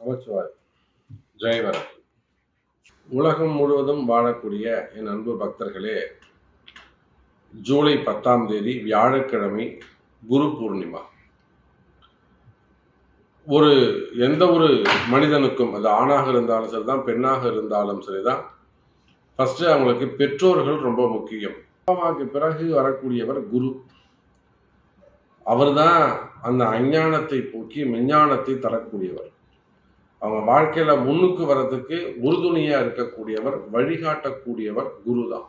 நமச்சிவாய். ஜெயவரன் உலகம் முழுவதும் வாழக்கூடிய என் அன்பு பக்தர்களே ஜூலை பத்தாம் தேதி வியாழக்கிழமை குரு பூர்ணிமா. ஒரு எந்த ஒரு மனிதனுக்கும் அது ஆணாக இருந்தாலும் சரிதான் பெண்ணாக இருந்தாலும் சரிதான் ஃபர்ஸ்ட் அவங்களுக்கு பெற்றோர்கள் ரொம்ப முக்கியம். அப்பாவுக்கு பிறகு வரக்கூடியவர் குரு. அவர்தான் அந்த அஞ்ஞானத்தை போக்கி மெஞ்ஞானத்தை தரக்கூடியவர். அவங்க வாழ்க்கையில முன்னுக்கு வர்றதுக்கு உறுதுணையா இருக்கக்கூடியவர் வழிகாட்டக்கூடியவர் குரு தான்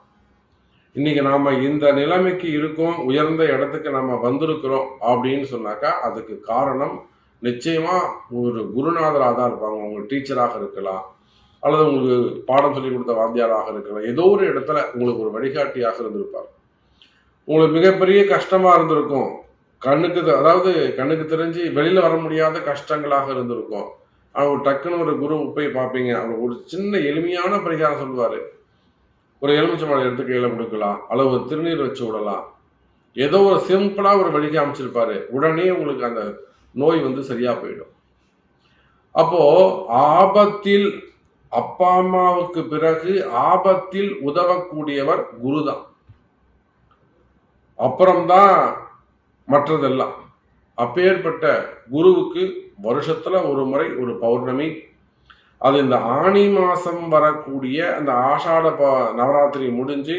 இன்னைக்கு நாம இந்த நிலைமைக்கு இருக்கோம் உயர்ந்த இடத்துக்கு நம்ம வந்திருக்கிறோம் அப்படின்னு சொன்னாக்கா அதுக்கு காரணம் நிச்சயமா ஒரு குருநாதராக தான் இருப்பாங்க. உங்க டீச்சராக இருக்கலாம் அல்லது உங்களுக்கு பாடம் சொல்லி கொடுத்த வாத்தியாராக இருக்கலாம். ஏதோ ஒரு இடத்துல உங்களுக்கு ஒரு வழிகாட்டியாக இருந்திருப்பார். உங்களுக்கு மிகப்பெரிய கஷ்டமா இருந்திருக்கும். கண்ணுக்கு அதாவது கண்ணுக்கு தெரிஞ்சு வெளியில வர முடியாத கஷ்டங்களாக இருந்திருக்கும். அவர் டக்குன்னு ஒரு குரு போய் பார்ப்பீங்க. அவங்க ஒரு சின்ன எளிமையான பரிகாரம் சொல்லுவாரு. ஒரு எலுமிச்சம்பழம் எடுத்து கையில் கொடுக்கலாம். அல்லது ஒரு திருநீர் வச்சு விடலாம். ஏதோ ஒரு சிம்பிளா ஒரு வழி காமிச்சிருப்பாரு. உடனே உங்களுக்கு அந்த நோய் வந்து சரியா போயிடும். அப்போ ஆபத்தில் அப்பா அம்மாவுக்கு பிறகு ஆபத்தில் உதவக்கூடியவர் குருதான். அப்புறம்தான் மற்றதெல்லாம். அப்பேற்பட்ட குருவுக்கு வருஷத்துல ஒரு முறை ஒரு பௌர்ணமி. அது இந்த ஆனி மாசம் வரக்கூடிய அந்த ஆஷாட ப நவராத்திரி முடிஞ்சு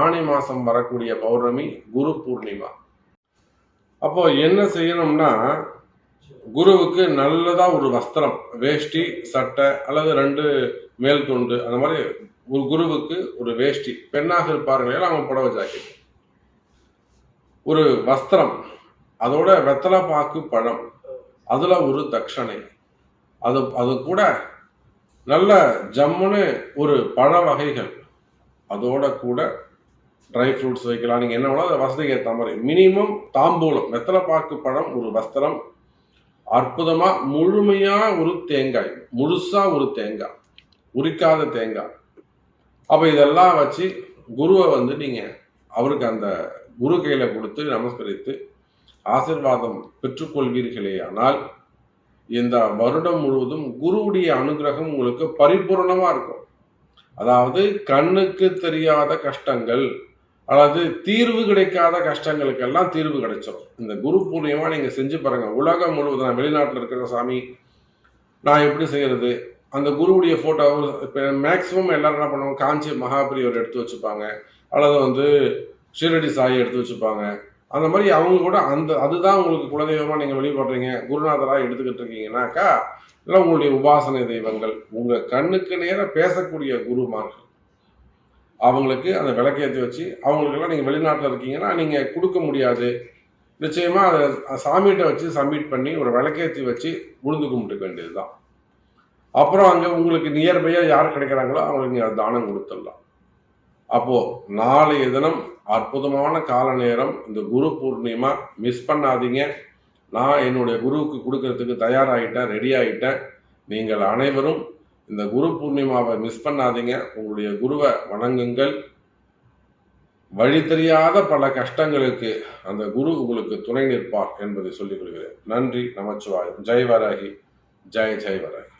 ஆனி மாசம் வரக்கூடிய பௌர்ணமி குரு பூர்ணிமா. அப்போ என்ன செய்யணும்னா குருவுக்கு நல்லதா ஒரு வஸ்திரம் வேஷ்டி சட்டை அல்லது ரெண்டு மேல் துண்டு அந்த மாதிரி ஒரு குருவுக்கு ஒரு வேஷ்டி. பெண்ணாக இருப்பார்கள் அவங்க புடவை ஜாக்கெட் ஒரு வஸ்திரம் அதோட வெத்தலை பாக்கு பழம். அதுல ஒரு தட்சணை அது அது கூட நல்ல ஜம்முன்னு ஒரு பழ வகைகள். அதோட கூட ட்ரை ஃப்ரூட்ஸ் வைக்கலாம். நீங்கள் என்ன வேணாலும் வசதிக்கு ஏற்ற மாதிரி. மினிமம் தாம்பூலம். வெத்தலை பாக்கு பழம் ஒரு வஸ்திரம். அற்புதமா முழுமையா ஒரு தேங்காய். முழுசா ஒரு தேங்காய். உரிக்காத தேங்காய். அப்ப இதெல்லாம் வச்சு குருவை வந்து நீங்க அவருக்கு அந்த குரு கையில கொடுத்து நமஸ்கரித்து ஆசிர்வாதம் பெற்றுக்கொள்வீர்களே ஆனால் இந்த வருடம் முழுவதும் குருவுடைய அனுகிரகம் உங்களுக்கு பரிபூரணமா இருக்கும். அதாவது கண்ணுக்கு தெரியாத கஷ்டங்கள் அல்லது தீர்வு கிடைக்காத கஷ்டங்களுக்கெல்லாம் தீர்வு கிடைச்சிடும் இந்த குரு பூர்ணியமா நீங்க செஞ்சு பாருங்க. உலகம் முழுவதும் நான் வெளிநாட்டில் இருக்கிற சாமி நான் எப்படி செய்யறது? அந்த குருவுடைய போட்டோ இப்போ மேக்சிமம் எல்லாரும் என்ன பண்ணுவாங்க? காஞ்சி மகாபிரியவர் எடுத்து வச்சுப்பாங்க. அல்லது வந்து ஷீரடி சாயை எடுத்து வச்சுப்பாங்க. அந்த மாதிரி அவங்க கூட அந்த அதுதான் உங்களுக்கு குலதெய்வமாக நீங்கள் வழிபடுறீங்க குருநாதராக எடுத்துக்கிட்டு இருக்கீங்கன்னாக்கா இல்லை உங்களுடைய உபாசனை தெய்வங்கள். உங்கள் கண்ணுக்கு நேராக பேசக்கூடிய குருமார்கள். அவங்களுக்கு அந்த விளக்கேற்றி வச்சு அவங்களுக்கெல்லாம் நீங்கள் வெளிநாட்டில் இருக்கீங்கன்னா நீங்கள் கொடுக்க முடியாது. நிச்சயமாக அதை சாமிகிட்ட வச்சு சப்மிட் பண்ணி ஒரு விளக்கேற்றி வச்சு உழுந்து கும்பிட்டுக்க வேண்டியது தான் அப்புறம் அங்கே உங்களுக்கு நியர்பையாக யார் கிடைக்கிறாங்களோ அவங்களுக்கு நீங்கள் தானம் கொடுத்துடலாம். அப்போது நாளைய தினம் அற்புதமான கால நேரம். இந்த குரு பூர்ணிமா மிஸ் பண்ணாதீங்க. நான் என்னுடைய குருவுக்கு கொடுக்கறதுக்கு தயாராகிட்டேன் ரெடி ஆகிட்டேன் நீங்கள் அனைவரும் இந்த குரு பூர்ணிமாவை மிஸ் பண்ணாதீங்க. உங்களுடைய குருவை வணங்குங்கள். வழி தெரியாத பல கஷ்டங்களுக்கு அந்த குரு உங்களுக்கு துணை நிற்பார் என்பதை சொல்லிக் கொள்கிறேன். நன்றி நமச்சிவாயம். ஜெய் வராகி ஜெய் ஜெய் வராகி